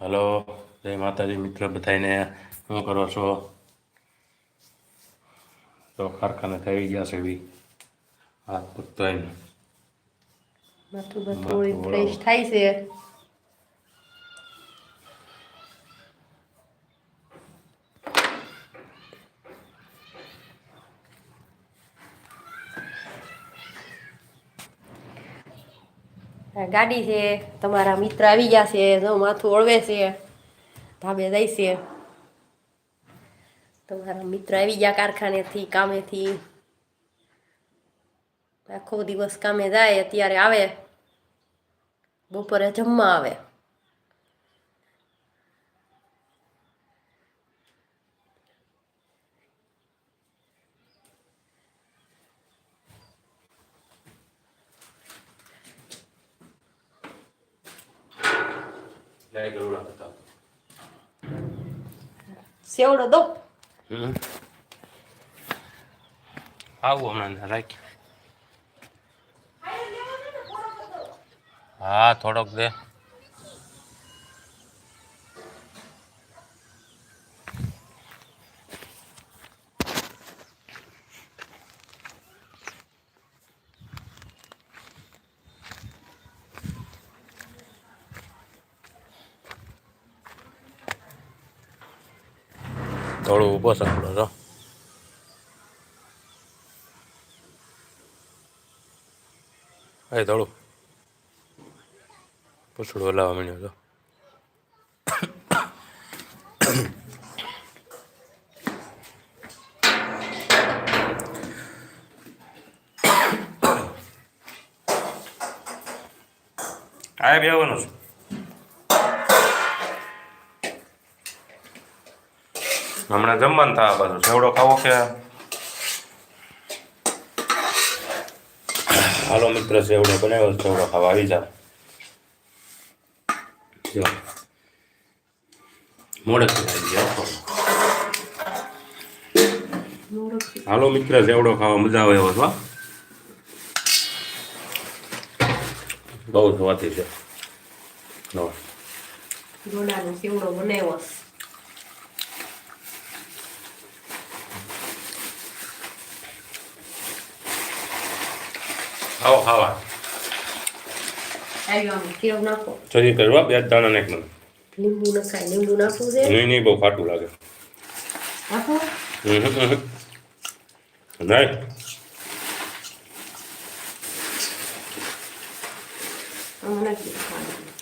Hello જય માતાજી. મિત્ર બધાને શું કરો છો? તો કારખાને થઈ ગયા છે બી. હાથ પૂરતો એમ. માથું ફ્રેશ થાય છે. ગાડી છે, તમારા મિત્ર આવી ગયા છે, જો માથું ઓળવે છે, ધાબે જાય છે. તમારા મિત્ર આવી ગયા કારખાનેથી, કામેથી. આખો દિવસ કામે જાય, અત્યારે આવે. બપોરે જમવા આવે. જય ગરુડા હતા સેવડો દો. આવું હમણાં રાખ. હા થોડોક દે. થોડું ઊભો સાંભળો છો એ થોડું. પૂછડું હલાવવા માંડ્યો છો આ બેવાનું છે. હમણાં જમવાનું થવા પાછું સેવડો ખાવો કે? હાલો મિત્ર, સેવડો બનાવ્યો સેવડો ખાવા. આવી જાઓ. જો. મોડે આવી જાવ હાલો મિત્ર, સેવડો ખાવા મજા આવે એવો છો બહુ સ્વાદી છે. સેવડો બનાવ્યો. છે. ખાઓ ખાવા આવ્યો આમ સેવ નાખો ચોરી કરવા બે જ દાણા નાખ મને લીંબુ નખાય લીંબુ નાખવું છે નહીં નહીં બહુ ખાટું લાગે નાખો હમ હમ હમ. નહીં આમાં નાખી દો પાણી.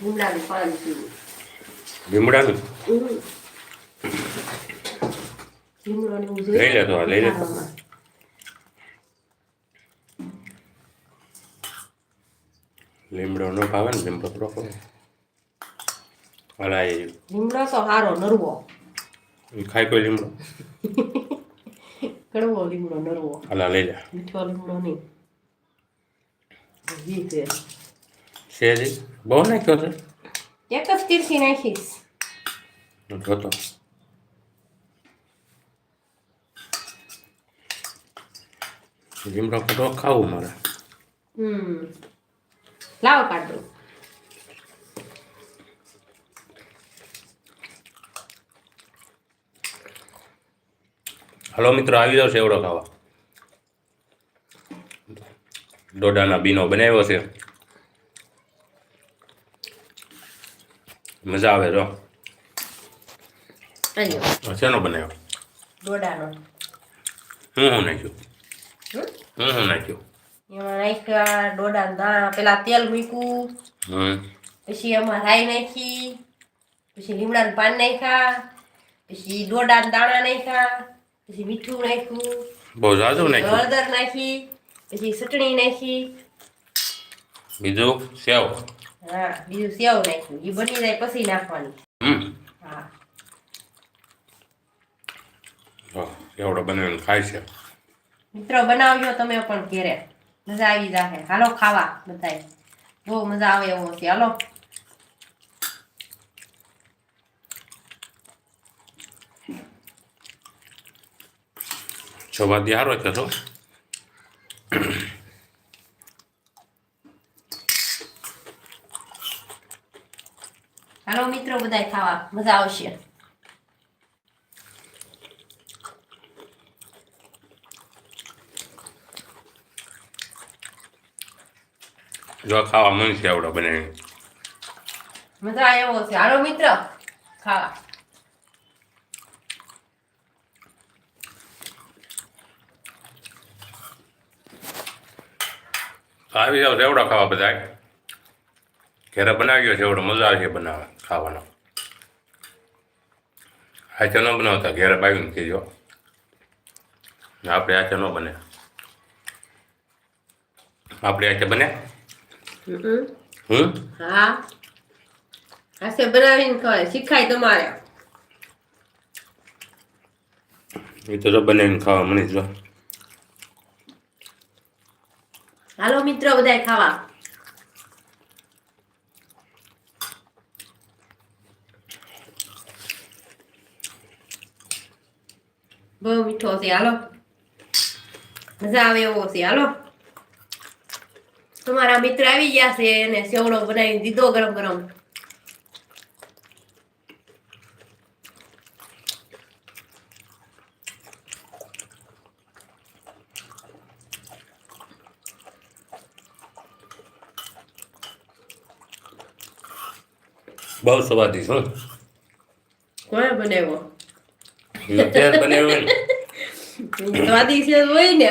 લીમડાનું પાણી પીવું લીમડાનું હમ. લીમડો ને એવું લઈ લે તો આ, લઈ લે. લીમડો નો ભાવે ને લીમડો થોડો અલા એ લીમડો તો હારો નરવો. ઈ ખાય કોઈ લીમડો? કડવો લીમડો નરવો. અલા લઈ લે. મીઠો લીમડો નહીં. છે. છે બહુ નાખ્યો છે? એક જ તીરથી નાખીશ. જોતો. લીમડો ખોટો ખાવું મારે. હમ. લાવો કાઢ હલો મિત્રો આવી જાવ સેવડો ખાવા ડોડાના બીનો બનાવ્યો છે મજા આવે જો શેનો બનાવ્યો ડોડાનો હું હું નાખ્યું હમ? હું હું નાખ્યું એમાં નાખ્યા દોડા દાણા પેલા તેલ મૂક્યું. પછી એમાં રાઈ નાખી પછી લીમડાનું પાન નાખ્યા પછી દોડાના દાણા નાખ્યા પછી મીઠું નાખ્યું. બહુ જાજુ નાખ્યું. હળદર નાખી પછી ચટણી નાખી. બીજું સેવ? હા બીજું સેવ નાખ્યું. એ બની જાય પછી નાખવાની. હા. એવડો બનાવીને ખાય છે. મિત્રો બનાવજો તમે પણ ઘેરે. મજા આવી જશે હાલો ખાવા બધાય બહુ મજા આવે એવો છે હાલો સવાદી હારો છે તો હાલો મિત્રો બધાય ખાવા મજા આવશે જો ખાવા મન છે આવડો બને મજા આવ્યો છે. હાલો મિત્ર ખાવા. આવી જાવ સેવડો ખાવા બધા ઘેરે બનાવ્યો સેવડો મજા આવે છે બનાવવા ખાવાનો. હાચે ન બનાવતા ઘેરે બાવીને કહેજો. આપણે હાચે ન બને. આપણે આચે બને. હમ. હા. હાસે બનાવીને ખવાય. શીખાય તમારે. એ તો બનાવીને ખાવા મને જો. હાલો મિત્રો બધાય ખાવા. બહુ મીઠો છે. હાલો. મજા આવે એવો છે. હાલો. તમારા મિત્ર આવી ગયા છે અને સેવડો બનાવી દીધો ગરમ ગરમ બહુ સ્વાદિષ્ટ હું કોણે બનાવ્યો ત્યારે બનાવ્યો ને સ્વાદિષ્ટ જ હોય ને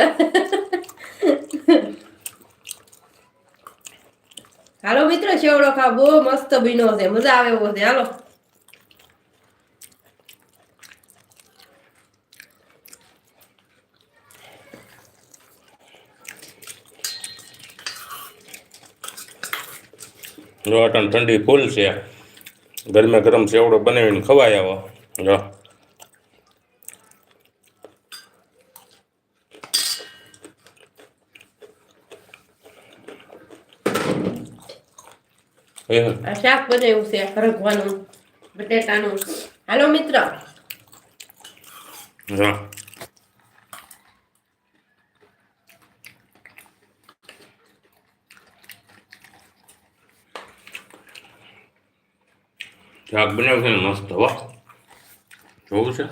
હાલો મિત્રો સેવડો ખા, બહુ મસ્ત બન્યો છે. મજા આવે એવો છે. હાલો. જો ઠંડી ફૂલ છે. ગરમે ગરમ સેવડો બનાવીને ખવાય આવો. જો. આ શાક બનાવ્યું છે રગવાનું બટેટાનું. હાલો મિત્ર. શાક બનાવશે મસ્ત હવા જોવું છે?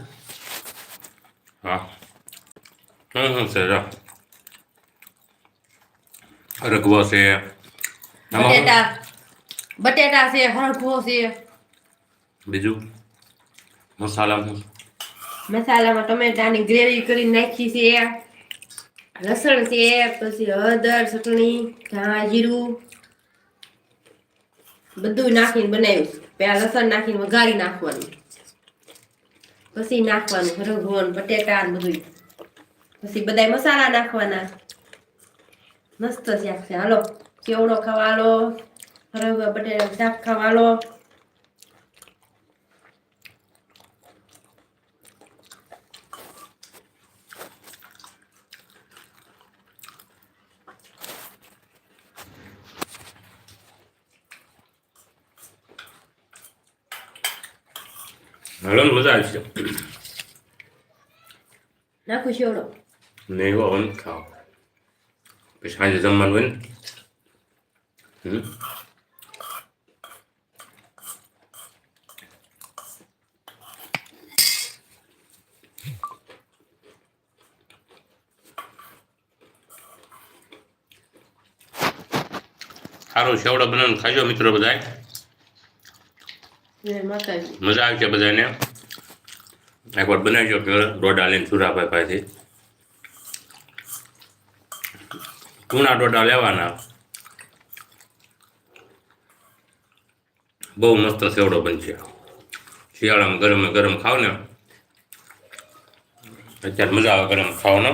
હા. હમ છે રગવા રગવો છે. બટેટા. બટેટા છે હરગવો છે. બીજું? મસાલામાં? મસાલામાં ટમેટાની ગ્રેવી કરી નાખી છે. લસણ છે પછી હળદર ચટણી ધાણા જીરું. બધું નાખીને બનાવ્યું છે. પહેલા લસણ નાખીને વઘારી નાખવાનું. પછી નાખવાનું હરગવો ને બટેટા બધું પછી બધા મસાલા નાખવાના. મસ્ત શાક છે. હાલો કેવડો ખાવા હાલો? હરગવા બટેરા શાક ખાવા ને મજા આવશે નાખું શેવડો. નહીં એવો વન ખાઓ. પછી સાંજે જમવાનું હોય ને. હમ? સારો સેવડો બનાવીને ખાજો મિત્રો બધાય. મજા મજા આવશે બધાને એકવાર બનાવજો ડોડા લઈને સુરાભાઈ પાસેથી. ચૂના ડોડા લેવાના. બહુ મસ્ત સેવડો બનશે. શિયાળામાં ગરમ ગરમ ખાવ ને. અત્યારે મજા આવે ગરમ ખાવાનો.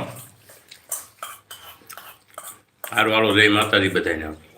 સારું હાલો જય માતાજી બધાને